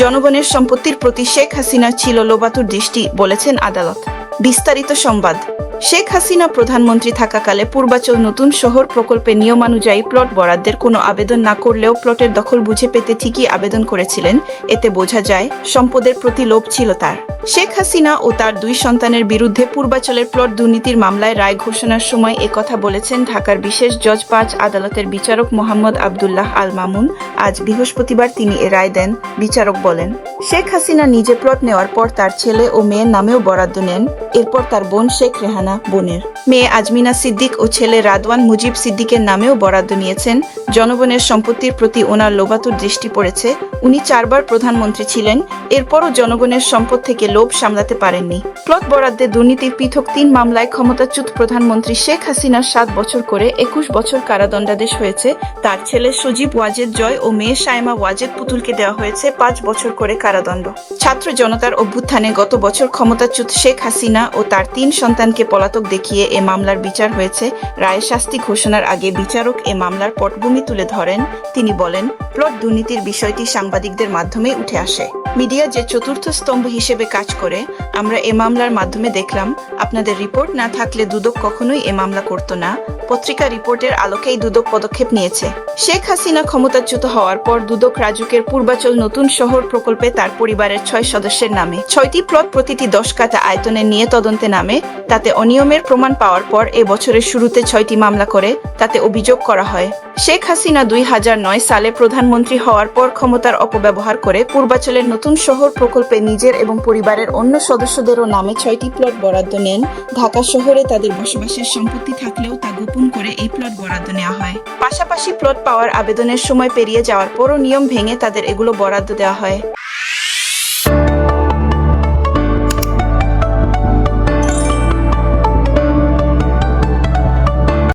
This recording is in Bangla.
জনগণের সম্পত্তির প্রতি শেখ হাসিনা ছিল লোবাতুর দৃষ্টি, বলেছেন আদালত। বিস্তারিত সংবাদ। শেখ হাসিনা প্রধানমন্ত্রী থাকাকালে পূর্বাচল নতুন শহর প্রকল্পে নিয়মানুযায়ী প্লট বরাদ্দের কোনো আবেদন না করলেও প্লটের দখল বুঝে পেতে ঠিকই আবেদন করেছিলেন। এতে বোঝা যায়, সম্পদের প্রতি লোভ ছিল তার। শেখ হাসিনা ও তার দুই সন্তানের বিরুদ্ধে পূর্বাচলের প্লট দুর্নীতির মামলায় রায় ঘোষণার সময় একথা বলেছেন ঢাকার বিশেষ জজ পাঁচ আদালতের বিচারক মোহাম্মদ আবদুল্লাহ আল মামুন। আজ বৃহস্পতিবার তিনি এ রায় দেন, বিচারক বলেন। শেখ হাসিনা নিজে প্লট নেওয়ার পর তার ছেলে ও মেয়ের নামেও বরাদ্দ নেন। এরপর তার বোন শেখ রেহানা বোনের। মেয়ে আজমিনা সিদ্দিক ও ছেলে রাদওয়ান মুজিব সিদ্দিকের নামেও বরাদ্দ নিয়েছেন। জনগণের সম্পত্তির প্রতি ওনার লোবাতুর দৃষ্টি পড়েছে। উনি চারবার প্রধানমন্ত্রী ছিলেন। এরপরও জনগণের সম্পদ থেকে লোভ সামলাতে পারেননি। প্লট বরাদ্দে দুর্নীতির পৃথক তিন মামলায় ক্ষমতাচ্যুত প্রধানমন্ত্রী শেখ হাসিনার সাত বছর করে একুশ বছর কারাদণ্ডাদেশ হয়েছে। তার ছেলে সজীব ওয়াজেদ জয় ও মেয়ে সাইমা ওয়াজেদ পুতুলকে দেওয়া হয়েছে পাঁচ বছর করে কারাদণ্ড। ছাত্র জনতার অভ্যুত্থানে গত বছর ক্ষমতাচ্যুত শেখ হাসিনা ও তার তিন সন্তানকে পলাতক দেখিয়ে এ মামলার বিচার হয়েছে। রায় শাস্তি ঘোষণার আগে বিচারক এ মামলার পটভূমি তুলে ধরেন। তিনি বলেন প্লট দুর্নীতির বিষয়টি সাংবাদিকদের মাধ্যমে উঠে আসে। মিডিয়া যে চতুর্থ স্তম্ভ হিসেবে কাজ করে, আমরা এ মামলার মাধ্যমে দেখলাম, আপনাদের রিপোর্ট না থাকলে দুদক কখনোই এ মামলা করতো না। পত্রিকা রিপোর্টের আলোকেই দুদক পদক্ষেপ নিয়েছে। শেখ হাসিনা ক্ষমতাচ্যুত হওয়ার পর দুদক রাজুকের পূর্বাচল নতুন শহর প্রকল্পে তার পরিবারের ছয় সদস্যের নামে। ছয়টি প্লট প্রতিটি দশ কাটা আয়তনে নিয়ে তদন্তে নামে। তাতে অনিয়মের প্রমাণ পাওয়ার পর এ বছরের শুরুতে ছয়টি মামলা করে, তাতে অভিযোগ করা হয়। শেখ হাসিনা দুই হাজার নয় সালে প্রধানমন্ত্রী হওয়ার পর ক্ষমতার অপব্যবহার করে পূর্বাচলের নতুন শহর প্রকল্পে নিজের এবং পরিবারের অন্য সদস্যদেরও নামে ছয়টি প্লট বরাদ্দ নেন। ঢাকা শহরে তাদের বসবাসের সম্পত্তি থাকলেও তা গোপন করে এই প্লট বরাদ্দ নেওয়া হয়। পাশাপাশি প্লট পাওয়ার আবেদনের সময় পেরিয়ে যাওয়ার পরও নিয়ম ভেঙে তাদের এগুলো বরাদ্দ দেওয়া হয়।